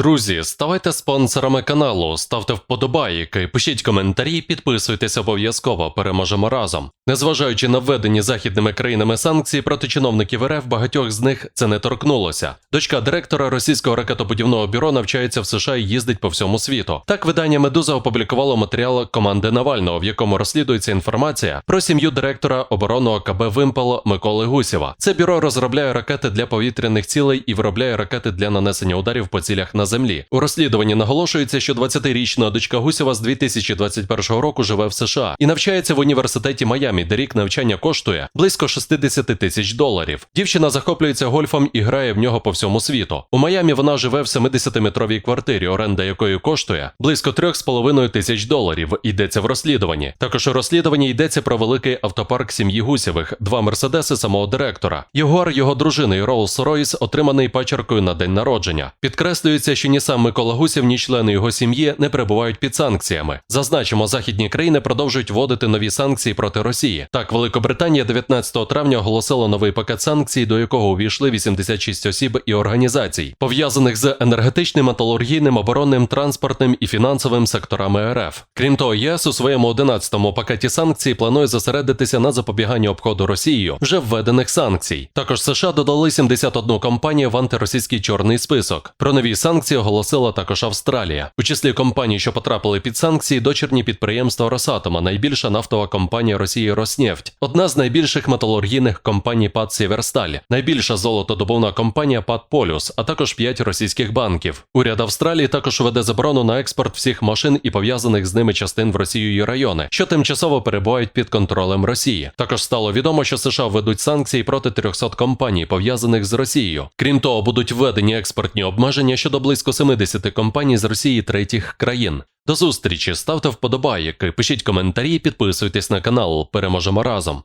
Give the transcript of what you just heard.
Друзі, ставайте спонсорами каналу, ставте вподобайки, пишіть коментарі, підписуйтесь обов'язково, переможемо разом. Незважаючи на введені західними країнами санкції проти чиновників РФ, багатьох з них це не торкнулося. Дочка директора російського ракетобудівного бюро навчається в США і їздить по всьому світу. Так видання Медуза опублікувало матеріал команди Навального, в якому розслідується інформація про сім'ю директора оборонного КБ Вимпел Миколи Гусєва. Це бюро розробляє ракети для повітряних цілей і виробляє ракети для нанесення ударів по цілях на землі. У розслідуванні наголошується, що 20-річна дочка Гусєва з 2021 року живе в США і навчається в університеті Майамі, де рік навчання коштує близько 60 тисяч доларів. Дівчина захоплюється гольфом і грає в нього по всьому світу. У Майамі вона живе в 70-метровій квартирі, оренда якої коштує близько 3,5 тисяч доларів. Йдеться в розслідуванні. Також у розслідуванні йдеться про великий автопарк сім'ї Гусєвих, два мерседеси самого директора. Єгор, його дружина і Rolls-Royce отриманий пачеркою на день народження. Підкреслюється, що ні сам Микола Гусєв, ні члени його сім'ї не перебувають під санкціями. Зазначимо, західні країни продовжують вводити нові санкції проти Росії. Так, Великобританія 19 травня оголосила новий пакет санкцій, до якого увійшли 86 осіб і організацій, пов'язаних з енергетичним, металургійним, оборонним, транспортним і фінансовим секторами РФ. Крім того, ЄС у своєму 11-му пакеті санкцій планує зосередитися на запобіганні обходу Росією вже введених санкцій. Також США додали 71 компанію в антиросійський чорний список. Про нові санкції оголосила також Австралія. У числі компаній, що потрапили під санкції, дочірні підприємства Росатома, найбільша нафтова компанія Росії Роснефть, одна з найбільших металургійних компаній ПАД Сєверсталь, найбільша золотодобувна компанія ПАД Полюс, а також п'ять російських банків. Уряд Австралії також веде заборону на експорт всіх машин і пов'язаних з ними частин в Росію і райони, що тимчасово перебувають під контролем Росії. Також стало відомо, що США введуть санкції проти 300 компаній, пов'язаних з Росією. Крім того, будуть введені експортні обмеження щодо близько 70 компаній з Росії третіх країн. До зустрічі, ставте вподобайки, пишіть коментарі, підписуйтесь на канал. Переможемо разом.